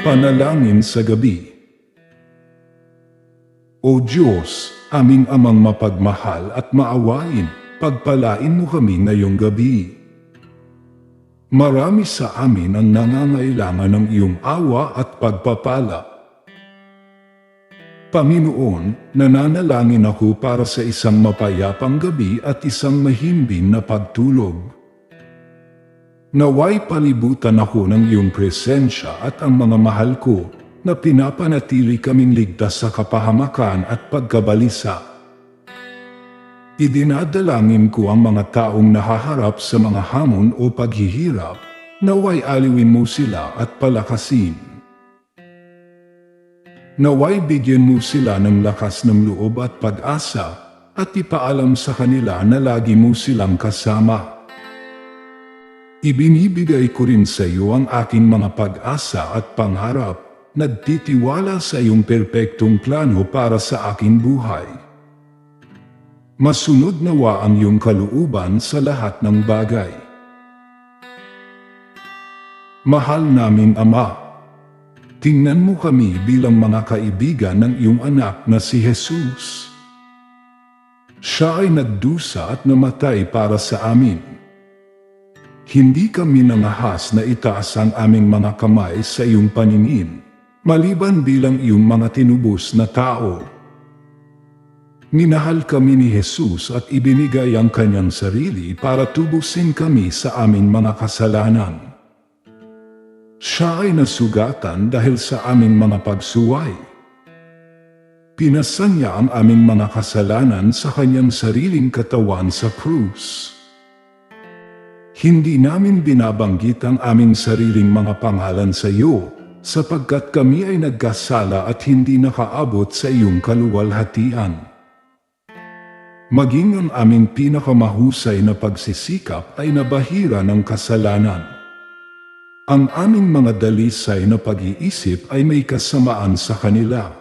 Panalangin sa gabi. O Diyos, aming amang mapagmahal at maawain, pagpalain mo kami ngayong gabi. Marami sa amin ang nangangailangan ng iyong awa at pagpapala. Panginoon, nananalangin ako para sa isang mapayapang gabi at isang mahimbing na pagtulog. Naway palibutan ako ng iyong presensya at ang mga mahal ko na pinapanatili kaming ligtas sa kapahamakan at pagkabalisa. Idinadalangin ko ang mga taong nahaharap sa mga hamon o paghihirap, naway aliwin mo sila at palakasin. Naway bigyan mo sila ng lakas ng loob at pag-asa at ipaalam sa kanila na lagi mo silang kasama. Ibinibigay ko rin sa iyo ang aking mga pag-asa at pangarap, nagtitiwala sa iyong perpektong plano para sa aking buhay. Masunod nawa ang iyong kalooban sa lahat ng bagay. Mahal namin Ama, tingnan mo kami bilang mga kaibigan ng iyong anak na si Jesus. Siya ay nagdusa at namatay para sa amin. Hindi kami nangahas na itaas ang aming mga kamay sa iyong paningin, maliban bilang iyong mga tinubos na tao. Minahal kami ni Jesus at ibinigay ang kanyang sarili para tubusin kami sa aming mga kasalanan. Siya ay nasugatan dahil sa aming mga pagsuway. Pinasan niya ang aming mga kasalanan sa kanyang sariling katawan sa krus. Hindi namin binabanggit ang aming sariling mga pangalan sa iyo, sapagkat kami ay nagkasala at hindi nakaabot sa iyong kaluwalhatian. Maging ang aming pinakamahusay na pagsisikap ay nabahira ng kasalanan. Ang aming mga dalisay na pag-iisip ay may kasamaan sa kanila.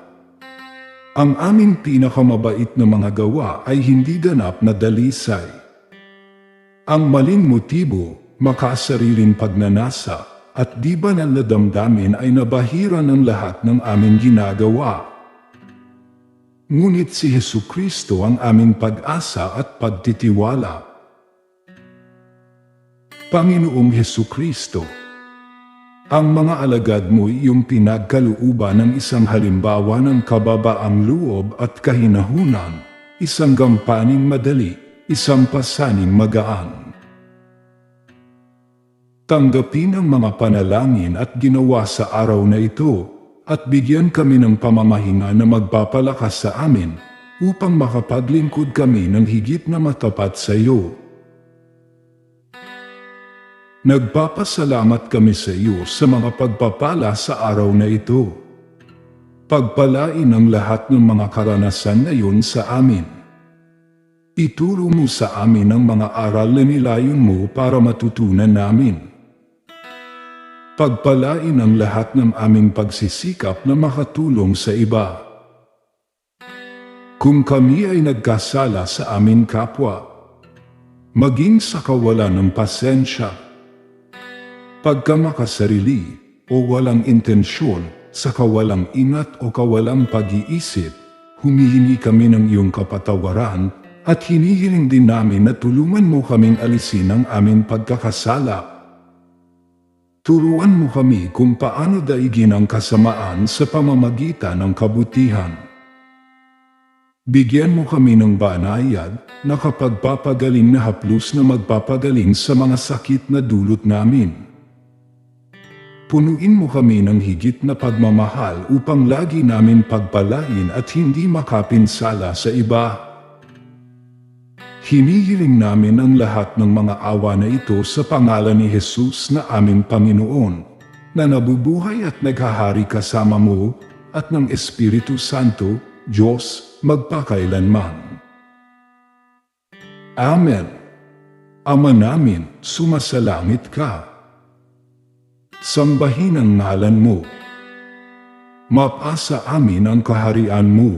Ang aming pinakamabait na mga gawa ay hindi ganap na dalisay. Ang maling motibo, makasariling pagnanasa, at di ba na damdamin ay nabahira ng lahat ng aming ginagawa. Ngunit si Hesu Kristo ang aming pag-asa at pagtitiwala. Panginoong Hesu Kristo, ang mga alagad mo iyong pinagkaluuban ng isang halimbawa ng kababaang loob at kahinahunan, isang gampaning madali, isang pasaning magaan. Tanggapin ang mga panalangin at ginawa sa araw na ito, at bigyan kami ng pamamahinga na magpapalakas sa amin upang makapaglingkod kami ng higit na matapat sa iyo. Nagpapasalamat kami sa iyo sa mga pagpapala sa araw na ito. Pagpalain ang lahat ng mga karanasan ngayon sa amin. Ituro mo sa amin ang mga aral na nilayon mo para matutunan namin. Pagpalain ang lahat ng aming pagsisikap na makatulong sa iba. Kung kami ay nagkasala sa amin kapwa, maging sa kawalan ng pasensya, pagkamakasarili o walang intensyon sa kawalang ingat o kawalang pag-iisip, humihingi kami ng iyong kapatawaran at hinihiling din namin na tulungan mo kaming alisin ang aming pagkakasala Turuan mo kami kung paano daigin ang kasamaan sa pamamagitan ng kabutihan. Bigyan mo kami ng banayad na kapagpapagaling na haplos na magpapagaling sa mga sakit na dulot namin. Punuin mo kami ng higit na pagmamahal upang lagi namin pagpalain at hindi makapinsala sa iba. Hinihiling namin ang lahat ng mga awa na ito sa pangalan ni Jesus na aming Panginoon, na nabubuhay at naghahari kasama mo at ng Espiritu Santo, Diyos, magpakailanman. Amen. Ama namin, sumasalangit ka. Sambahin ang ngalan mo. Mapasa amin ang kaharian mo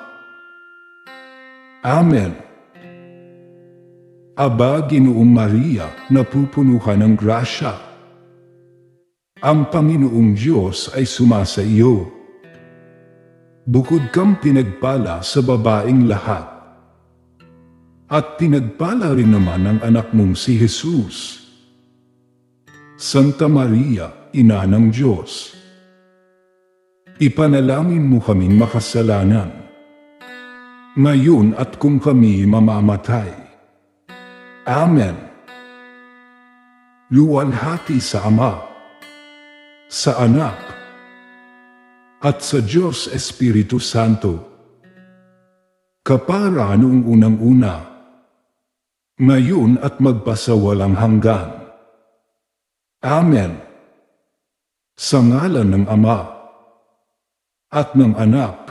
Amen. Aba, Ginoong Maria, napupuno ka ng grasya. Ang Panginoong Diyos ay sumasa iyo. Bukod kang pinagpala sa babaing lahat. At pinagpala rin naman ang anak mong si Jesus. Santa Maria, Ina ng Diyos. Ipanalangin mo kaming makasalanan. Ngayon at kung kami mamamatay. Amen. Luwalhati sa Ama, sa Anak, at sa Diyos Espiritu Santo. Kapara noong unang-una, ngayon at magpasawalang hanggan. Amen. Sa ngalan ng Ama, at ng Anak,